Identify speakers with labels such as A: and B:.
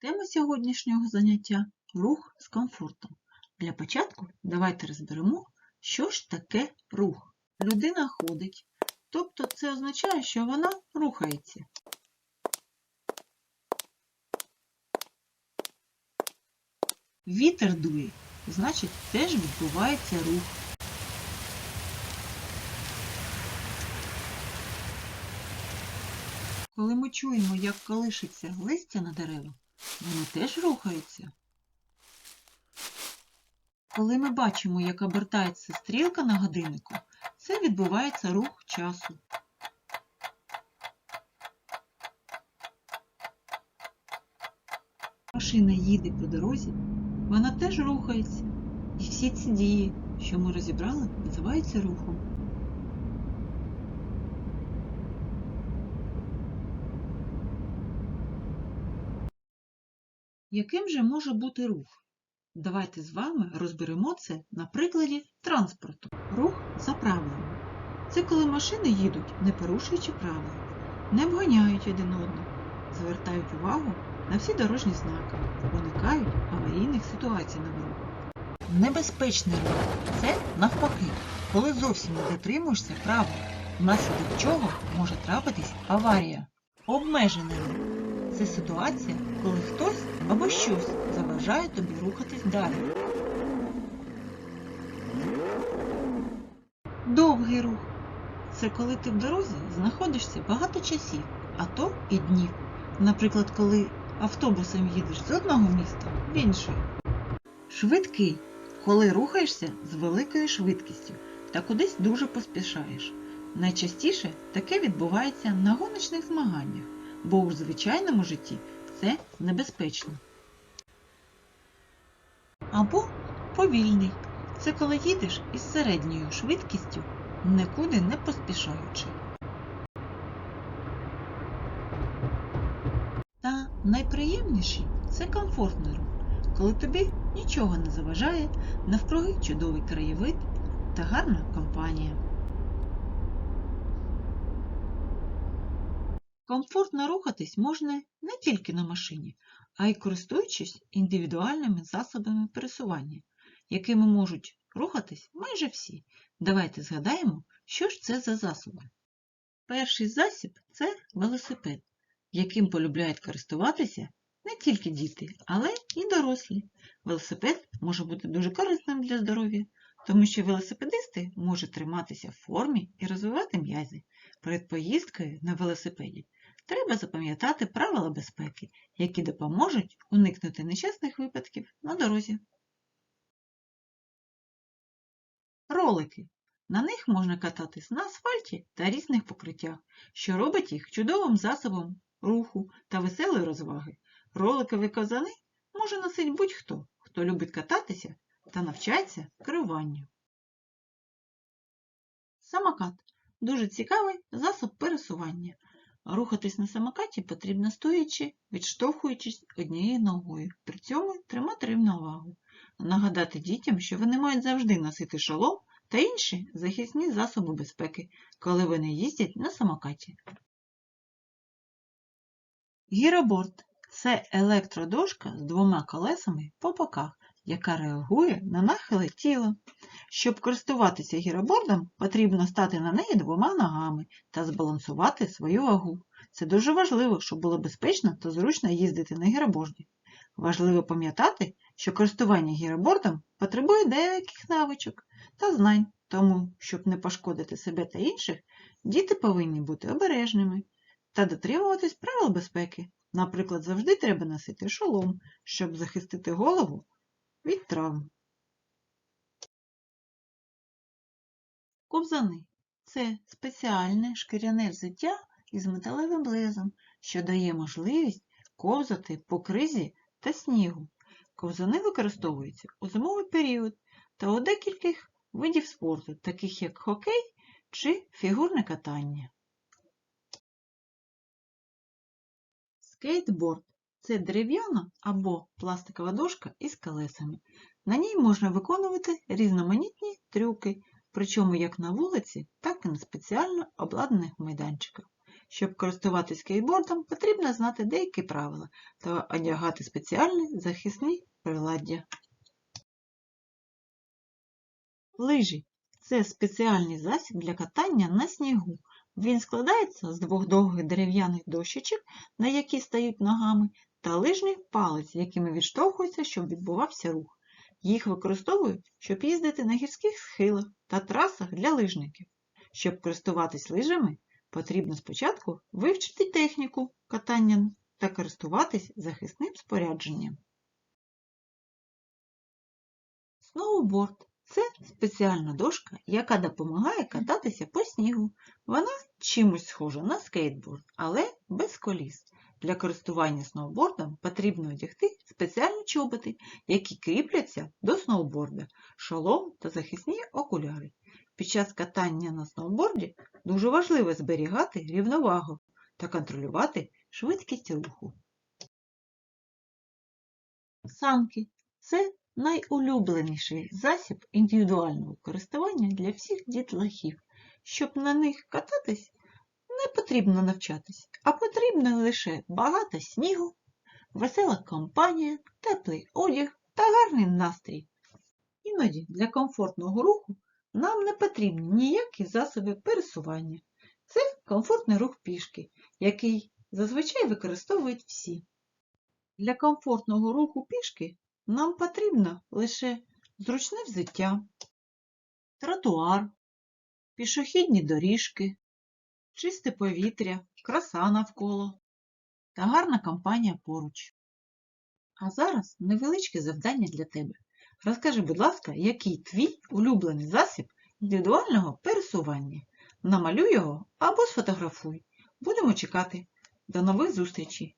A: Тема сьогоднішнього заняття рух з комфортом. Для початку давайте розберемо, що ж таке рух. Людина ходить, тобто це означає, що вона рухається. Вітер дує, значить теж відбувається рух. Коли ми чуємо, як колишиться листя на деревах, воно теж рухається. Коли ми бачимо, як обертається стрілка на годиннику, це відбувається рух часу. Машина їде по дорозі, вона теж рухається. І всі ці дії, що ми розібрали, називаються рухом. Яким же може бути рух? Давайте з вами розберемо це на прикладі транспорту. Рух за правилами. Це коли машини їдуть, не порушуючи правил, не обганяють один одного, звертають увагу на всі дорожні знаки, уникають аварійних ситуацій на дорогах. Небезпечний рух це навпаки, коли зовсім не дотримуєшся правил, внаслідок чого може трапитись аварія. Обмежений рух це ситуація, коли хтось або щось заважає тобі рухатись далі. Довгий рух це коли ти в дорозі знаходишся багато часів, а то і днів. Наприклад, коли автобусом їдеш з одного міста в інше. Швидкий, коли рухаєшся з великою швидкістю та кудись дуже поспішаєш. Найчастіше таке відбувається на гоночних змаганнях, бо у звичайному житті це небезпечно. Або повільний це коли їдеш із середньою швидкістю, нікуди не поспішаючи. Та найприємніший це комфортний рух, коли тобі нічого не заважає, навкруги чудовий краєвид та гарна компанія. Комфортно рухатись можна не тільки на машині, а й користуючись індивідуальними засобами пересування, якими можуть рухатись майже всі. Давайте згадаємо, що ж це за засоби. Перший засіб це велосипед, яким полюбляють користуватися не тільки діти, але і дорослі. Велосипед може бути дуже корисним для здоров'я, тому що велосипедисти можуть триматися в формі і розвивати м'язи. Перед поїздкою на велосипеді треба запам'ятати правила безпеки, які допоможуть уникнути нещасних випадків на дорозі. Ролики. На них можна кататись на асфальті та різних покриттях, що робить їх чудовим засобом руху та веселої розваги. Роликові казани може носити будь-хто, хто любить кататися та навчається керуванню. Самокат дуже цікавий засоб пересування. Рухатись на самокаті потрібно стоячи, відштовхуючись однією ногою, при цьому тримати рівновагу. Нагадати дітям, що вони мають завжди носити шолом та інші захисні засоби безпеки, коли вони їздять на самокаті. Гіроборд це електродошка з двома колесами по боках, яка реагує на нахили тіла. Щоб користуватися гіробордом, потрібно стати на неї двома ногами та збалансувати свою вагу. Це дуже важливо, щоб було безпечно та зручно їздити на гіроборді. Важливо пам'ятати, що користування гіробордом потребує деяких навичок та знань, тому, щоб не пошкодити себе та інших, діти повинні бути обережними та дотримуватись правил безпеки. Наприклад, завжди треба носити шолом, щоб захистити голову від травм. Ковзани це спеціальне шкіряне взуття із металевим лезом, що дає можливість ковзати по кризі та снігу. Ковзани використовуються у зимовий період та у декількох видів спорту, таких як хокей чи фігурне катання. Скейтборд це дерев'яна або пластикова дошка із колесами. На ній можна виконувати різноманітні трюки, причому як на вулиці, так і на спеціально обладнаних майданчиках. Щоб користуватись скейтбордом, потрібно знати деякі правила та одягати спеціальні захисні приладдя. Лижі це спеціальний засіб для катання на снігу. Він складається з двох довгих дерев'яних дощечок, на які стають ногами, та лижний палець, якими відштовхується, щоб відбувався рух. Їх використовують, щоб їздити на гірських схилах та трасах для лижників. Щоб користуватись лижами, потрібно спочатку вивчити техніку катання та користуватись захисним спорядженням. Сноуборд це спеціальна дошка, яка допомагає кататися по снігу. Вона чимось схожа на скейтборд, але без коліс. Для користування сноубордом потрібно одягти спеціальні чоботи, які кріпляться до сноуборда, шолом та захисні окуляри. Під час катання на сноуборді дуже важливо зберігати рівновагу та контролювати швидкість руху. Санки це найулюбленіший засіб індивідуального користування для всіх дітлахів. Щоб на них кататись, не потрібно навчатись, а потрібно лише багато снігу, весела компанія, теплий одяг та гарний настрій. Іноді для комфортного руху нам не потрібні ніякі засоби пересування. Це комфортний рух пішки, який зазвичай використовують всі. Для комфортного руху пішки нам потрібно лише зручне взуття, тротуар, пішохідні доріжки, чисте повітря, краса навколо та гарна компанія поруч. А зараз невеличке завдання для тебе. Розкажи, будь ласка, який твій улюблений засіб індивідуального пересування. Намалюй його або сфотографуй. Будемо чекати. До нових зустрічей!